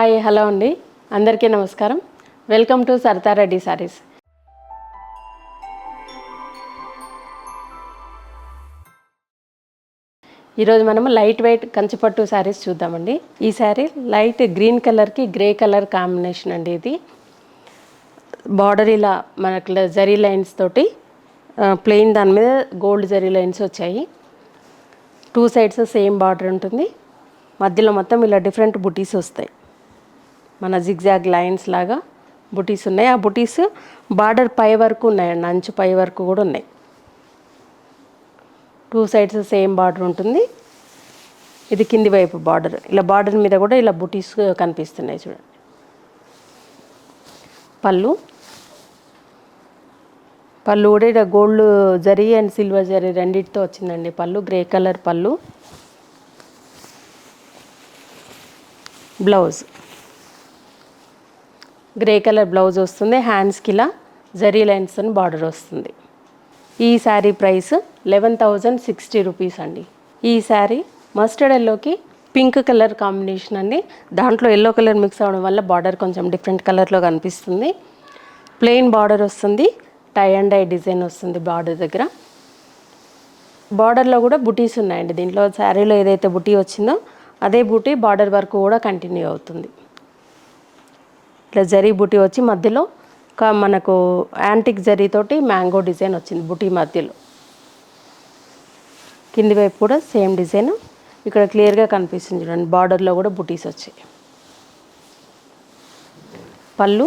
Hi hello అండి. అందరికీ నమస్కారం. Welcome to సరతారెడ్డి saris. ఈరోజు మనము లైట్ వెయిట్ కంచిపట్టు శారీస్ చూద్దామండి. ఈ శారీ లైట్ గ్రీన్ కలర్కి గ్రే కలర్ కాంబినేషన్ అండి ఇది. బార్డర్ ఇలా మనకు జరీ లైన్స్ తోటి ప్లెయిన్ దాని మీద గోల్డ్ జరీ లైన్స్ వచ్చాయి. టూ సైడ్స్ సేమ్ బార్డర్ ఉంటుంది. మధ్యలో మొత్తం ఇలా డిఫరెంట్ బుటీస్ వస్తాయి. మన జిగ్జాగ్ లైన్స్ లాగా బుటీస్ ఉన్నాయి. ఆ బుటీస్ బార్డర్ పై వరకు ఉన్నాయండి. అంచు పై వరకు కూడా ఉన్నాయి. టూ సైడ్స్ సేమ్ బార్డర్ ఉంటుంది. ఇది కింది వైపు బార్డర్ ఇలా బార్డర్ మీద కూడా ఇలా బుటీస్ కనిపిస్తున్నాయి చూడండి. పళ్ళు. పళ్ళు కూడా ఇలా గోల్డ్ జరీ అండ్ సిల్వర్ జరీ రెండింటితో వచ్చిందండి. పళ్ళు గ్రే కలర్ పళ్ళు. బ్లౌజ్ గ్రే కలర్ బ్లౌజ్ వస్తుంది హ్యాండ్స్కి ఇలా జరీ లైన్స్ అని బార్డర్ వస్తుంది. ఈ saree price eleven thousand sixty rupees అండి. ఈ శారీ మస్టర్డ్ ఎల్లోకి పింక్ కలర్ కాంబినేషన్ అండి. దాంట్లో ఎల్లో కలర్ మిక్స్ అవడం వల్ల బార్డర్ కొంచెం డిఫరెంట్ కలర్లో కనిపిస్తుంది. ప్లెయిన్ బార్డర్ వస్తుంది టై అండ్ డై డిజైన్ వస్తుంది బార్డర్ దగ్గర. బార్డర్లో కూడా బుటీస్ ఉన్నాయండి దీంట్లో. శారీలో ఏదైతే బుటీ వచ్చిందో అదే బుటీ బార్డర్ వరకు కూడా కంటిన్యూ అవుతుంది. ఇట్లా జరీ బుటీ వచ్చి మధ్యలో ఒక మనకు యాంటిక్ జరీతోటి మ్యాంగో డిజైన్ వచ్చింది బుటీ మధ్యలో. కింది వైపు కూడా సేమ్ డిజైన్ ఇక్కడ క్లియర్గా కనిపిస్తుంది చూడండి బార్డర్లో కూడా బుటీస్ వచ్చాయి. పళ్ళు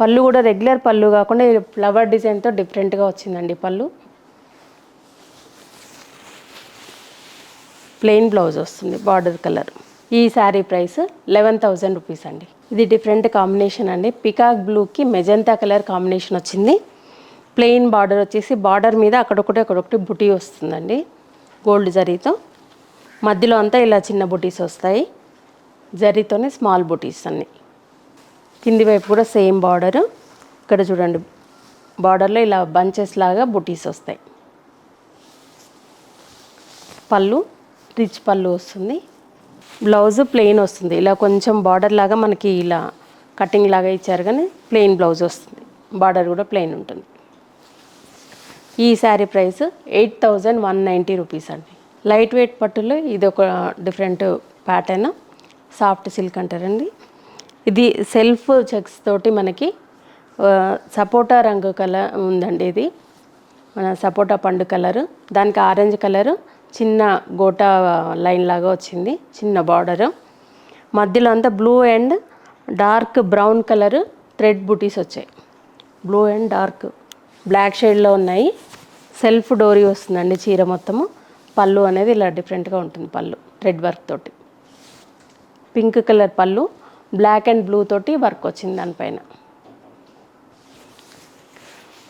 పళ్ళు కూడా రెగ్యులర్ పళ్ళు కాకుండా ఫ్లవర్ డిజైన్తో డిఫరెంట్గా వచ్చిందండి పళ్ళు. ప్లెయిన్ బ్లౌజ్ వస్తుంది బార్డర్ కలర్ ఈ saree price eleven thousand rupees అండి. ఇది డిఫరెంట్ కాంబినేషన్ అండి. పికాక్ బ్లూకి మెజంతా కలర్ కాంబినేషన్ వచ్చింది. ప్లెయిన్ బార్డర్ వచ్చేసి బార్డర్ మీద అక్కడొకటి అక్కడొకటి బుటీ వస్తుందండి. గోల్డ్ జరీతో. మధ్యలో అంతా ఇలా చిన్న బుటీస్ వస్తాయి. జరీతోనే స్మాల్ బుటీస్ అన్నీ. కింది వైపు కూడా సేమ్ బార్డర్. ఇక్కడ చూడండి బార్డర్లో ఇలా బంచెస్ లాగా బుటీస్ వస్తాయి. పళ్ళు రిచ్ పళ్ళు వస్తుంది. బ్లౌజ్ ప్లెయిన్ వస్తుంది. ఇలా కొంచెం బార్డర్ లాగా మనకి ఇలా కటింగ్ లాగా ఇచ్చారు కానీ ప్లెయిన్ బ్లౌజ్ వస్తుంది. బార్డర్ కూడా ప్లెయిన్ ఉంటుంది. ఈ saree price eight thousand one ninety rupees అండి. లైట్ వెయిట్ పట్టులో ఇది ఒక డిఫరెంట్ ప్యాటర్న్. సాఫ్ట్ సిల్క్ అంటారండి ఇది సెల్ఫ్ చెక్స్ తోటి మనకి సపోటా రంగు కలర్ ఉందండి ఇది. మన సపోటా పండు కలరు. దానికి ఆరెంజ్ కలరు. చిన్న గోటా లైన్ లాగా వచ్చింది చిన్న బార్డరు. మధ్యలో అంతా blue and dark brown colour thread బుటీస్ వచ్చాయి. బ్లూ అండ్ డార్క్ బ్లాక్ షేడ్లో ఉన్నాయి. సెల్ఫ్ డోరీ వస్తుందండి చీర మొత్తము. పళ్ళు అనేది ఇలా డిఫరెంట్గా ఉంటుంది పళ్ళు థ్రెడ్ వర్క్ తోటి. పింక్ కలర్ పళ్ళు బ్లాక్ అండ్ బ్లూ తోటి వర్క్ వచ్చింది దానిపైన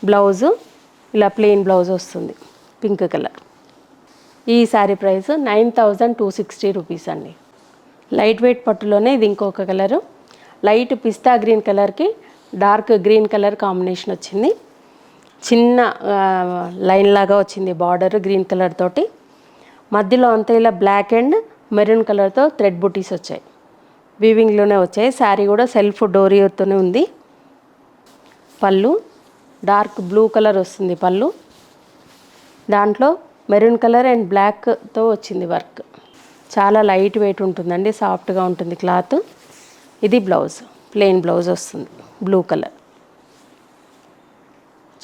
బ్లౌజు ఇలా ప్లెయిన్ బ్లౌజ్ వస్తుంది పింక్ కలర్. ఈ saree price nine thousand two sixty rupees అండి. లైట్ వెయిట్ పట్టులోనే ఇది ఇంకొక కలరు. లైట్ పిస్తా గ్రీన్ కలర్కి డార్క్ గ్రీన్ కలర్ కాంబినేషన్ వచ్చింది. చిన్న లైన్ లాగా వచ్చింది బార్డర్ గ్రీన్ కలర్ తోటి. మధ్యలో అంతా ఇలా బ్లాక్ అండ్ మెరూన్ కలర్తో థ్రెడ్ బుటీస్ వచ్చాయి. వీవింగ్లోనే వచ్చాయి. శారీ కూడా సెల్ఫ్ డోరియర్తోనే ఉంది. పళ్ళు డార్క్ బ్లూ కలర్ వస్తుంది పళ్ళు. దాంట్లో మెరూన్ కలర్ అండ్ బ్లాక్తో వచ్చింది వర్క్. చాలా లైట్ వెయిట్ ఉంటుందండి సాఫ్ట్గా ఉంటుంది క్లాత్. ఇది బ్లౌజ్ ప్లెయిన్ బ్లౌజ్ వస్తుంది బ్లూ కలర్.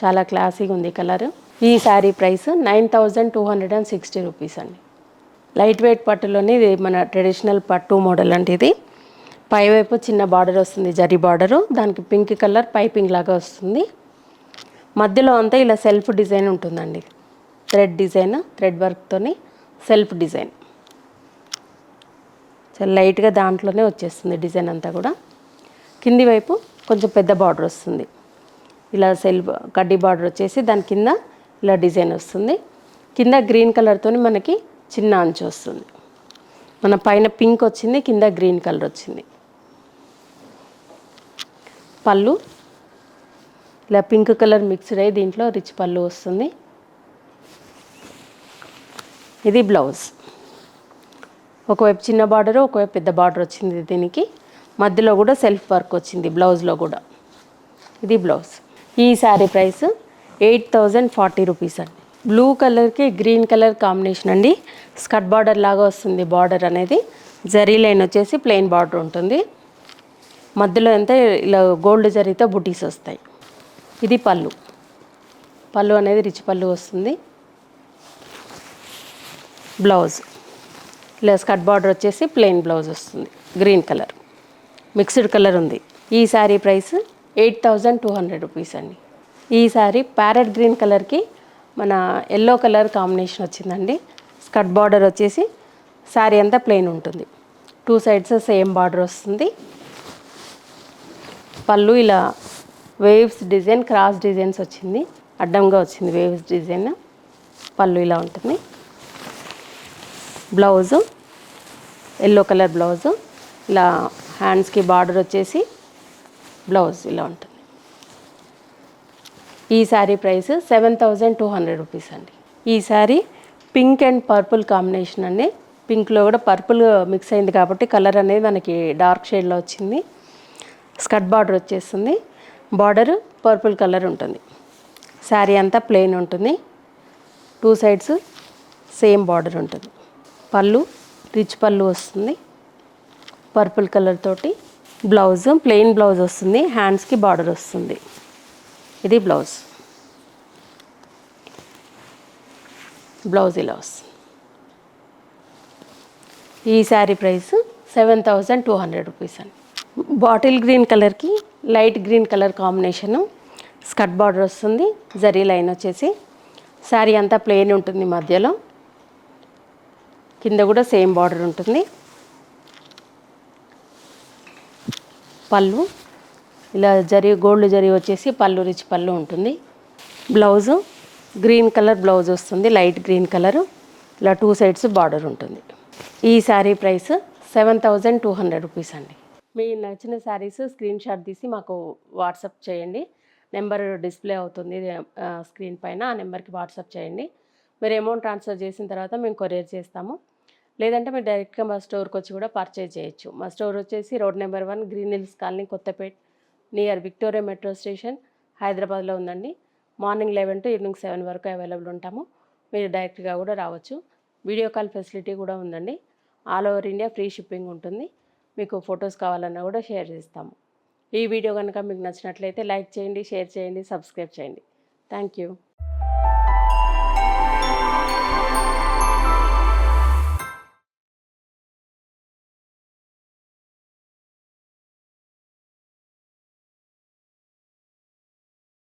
చాలా క్లాసీగా ఉంది కలర్. ఈ saree price nine thousand two hundred and sixty rupees అండి. లైట్ వెయిట్ పట్టులోనే ఇది మన ట్రెడిషనల్ పట్టు మోడల్ అంటే ఇది. పైవైపు చిన్న బార్డర్ వస్తుంది జరీ బార్డరు. దానికి పింక్ కలర్ పైపింగ్ లాగా వస్తుంది. మధ్యలో అంతా ఇలా సెల్ఫ్ డిజైన్ ఉంటుందండి. థ్రెడ్ డిజైన్ థ్రెడ్ వర్క్తోని సెల్ఫ్ డిజైన్. చాలా లైట్గా దాంట్లోనే వచ్చేస్తుంది డిజైన్ అంతా కూడా. కింది వైపు కొంచెం పెద్ద బార్డర్ వస్తుంది. ఇలా సెల్ఫ్ కడ్డీ బార్డర్ వచ్చేసి దాని కింద ఇలా డిజైన్ వస్తుంది. కింద గ్రీన్ కలర్తోని మనకి చిన్న అంచు వస్తుంది. మన పైన పింక్ వచ్చింది కింద గ్రీన్ కలర్ వచ్చింది. పళ్ళు. ఇలా పింక్ కలర్ మిక్స్డ్ అయ్యి దీంట్లో రిచ్ పళ్ళు వస్తుంది. ఇది బ్లౌజ్. ఒకవైపు చిన్న బార్డర్ ఒకవైపు పెద్ద బార్డర్ వచ్చింది దీనికి. మధ్యలో కూడా సెల్ఫ్ వర్క్ వచ్చింది బ్లౌజ్లో కూడా. ఇది బ్లౌజ్. ఈ saree price eight thousand forty rupees అండి. బ్లూ కలర్కి గ్రీన్ కలర్ కాంబినేషన్ అండి. స్కర్ట్ బార్డర్ లాగా వస్తుంది బార్డర్ అనేది. జరీ లైన్ వచ్చేసి ప్లెయిన్ బార్డర్ ఉంటుంది. మధ్యలో అంతా ఇలా గోల్డ్ జరీతో బుటీస్ వస్తాయి. ఇది పళ్ళు. పళ్ళు అనేది రిచ్ పళ్ళు వస్తుంది. బ్లౌజ్. ఇలా స్కర్ట్ బార్డర్ వచ్చేసి ప్లెయిన్ బ్లౌజ్ వస్తుంది. Green colour. మిక్స్డ్ కలర్ ఉంది. ఈ saree price eight thousand two hundred rupees అండి. ఈ శారీ ప్యారెట్ గ్రీన్ కలర్కి మన ఎల్లో కలర్ కాంబినేషన్ వచ్చిందండి. స్కర్ట్ బార్డర్ వచ్చేసి శారీ అంతా ప్లెయిన్ ఉంటుంది. టూ సైడ్స్ సేమ్ బార్డర్ వస్తుంది. పళ్ళు ఇలా వేవ్స్ డిజైన్ క్రాస్ డిజైన్స్ వచ్చింది. అడ్డంగా వచ్చింది వేవ్స్ డిజైన్. పళ్ళు ఇలా ఉంటుంది. బ్లౌజు ఎల్లో కలర్ బ్లౌజు ఇలా హ్యాండ్స్కి బార్డర్ వచ్చేసి బ్లౌజ్ ఇలా ఉంటుంది. ఈ saree price seven thousand two hundred rupees అండి. ఈ saree pink and purple combination అండి. పింక్లో కూడా పర్పుల్ మిక్స్ అయింది కాబట్టి కలర్ అనేది మనకి డార్క్ షేడ్లో వచ్చింది. స్కర్ట్ బార్డర్ వచ్చేస్తుంది. బార్డర్ పర్పుల్ కలర్ ఉంటుంది. శారీ అంతా ప్లెయిన్ ఉంటుంది. టూ సైడ్స్ సేమ్ బార్డర్ ఉంటుంది. పళ్ళు రిచ్ పళ్ళు వస్తుంది. పర్పుల్ కలర్ తోటి బ్లౌజ్ ప్లెయిన్ బ్లౌజ్ వస్తుంది. హ్యాండ్స్కి బార్డర్ వస్తుంది. ఇది బ్లౌజ్ బ్లౌజ్ ఇలా వస్తుంది. ఈ saree price seven thousand two hundred rupees అండి. బాటిల్ గ్రీన్ కలర్కి light green colour combination skirt border వస్తుంది. జరీ లైన్ వచ్చేసి శారీ అంతా ప్లెయిన్ ఉంటుంది మధ్యలో. కింద కూడా సేమ్ బార్డర్ ఉంటుంది. పళ్ళు. ఇలా జరి గోల్డ్ జరి వచ్చేసి పళ్ళు రిచ్ పళ్ళు ఉంటుంది. బ్లౌజు గ్రీన్ కలర్ బ్లౌజ్ వస్తుంది లైట్ గ్రీన్ కలర్. ఇలా టూ సైడ్స్ బార్డర్ ఉంటుంది. ఈ saree price seven thousand two hundred rupees అండి. మీ నచ్చిన శారీస్ స్క్రీన్ షాట్ తీసి మాకు వాట్సాప్ చేయండి. నెంబర్ డిస్ప్లే అవుతుంది స్క్రీన్ పైన. ఆ నెంబర్కి వాట్సాప్ చేయండి. మీరు అమౌంట్ ట్రాన్స్ఫర్ చేసిన తర్వాత మేము కొరియర్ చేస్తాము. లేదంటే మీరు డైరెక్ట్గా మా స్టోర్కి వచ్చి కూడా పర్చేజ్ చేయొచ్చు. మా స్టోర్ వచ్చేసి road number one green hills colony Kothapet near Victoria metro station హైదరాబాద్లో ఉందండి. Morning eleven to evening seven వరకు అవైలబుల్ ఉంటాము. మీరు డైరెక్ట్గా కూడా రావచ్చు. వీడియో కాల్ ఫెసిలిటీ కూడా ఉందండి. All over India free shipping ఉంటుంది. మీకు ఫొటోస్ కావాలన్నా కూడా షేర్ చేస్తాము. ఈ వీడియో కనుక మీకు నచ్చినట్లయితే లైక్ చేయండి షేర్ చేయండి సబ్స్క్రైబ్ చేయండి. Thank you.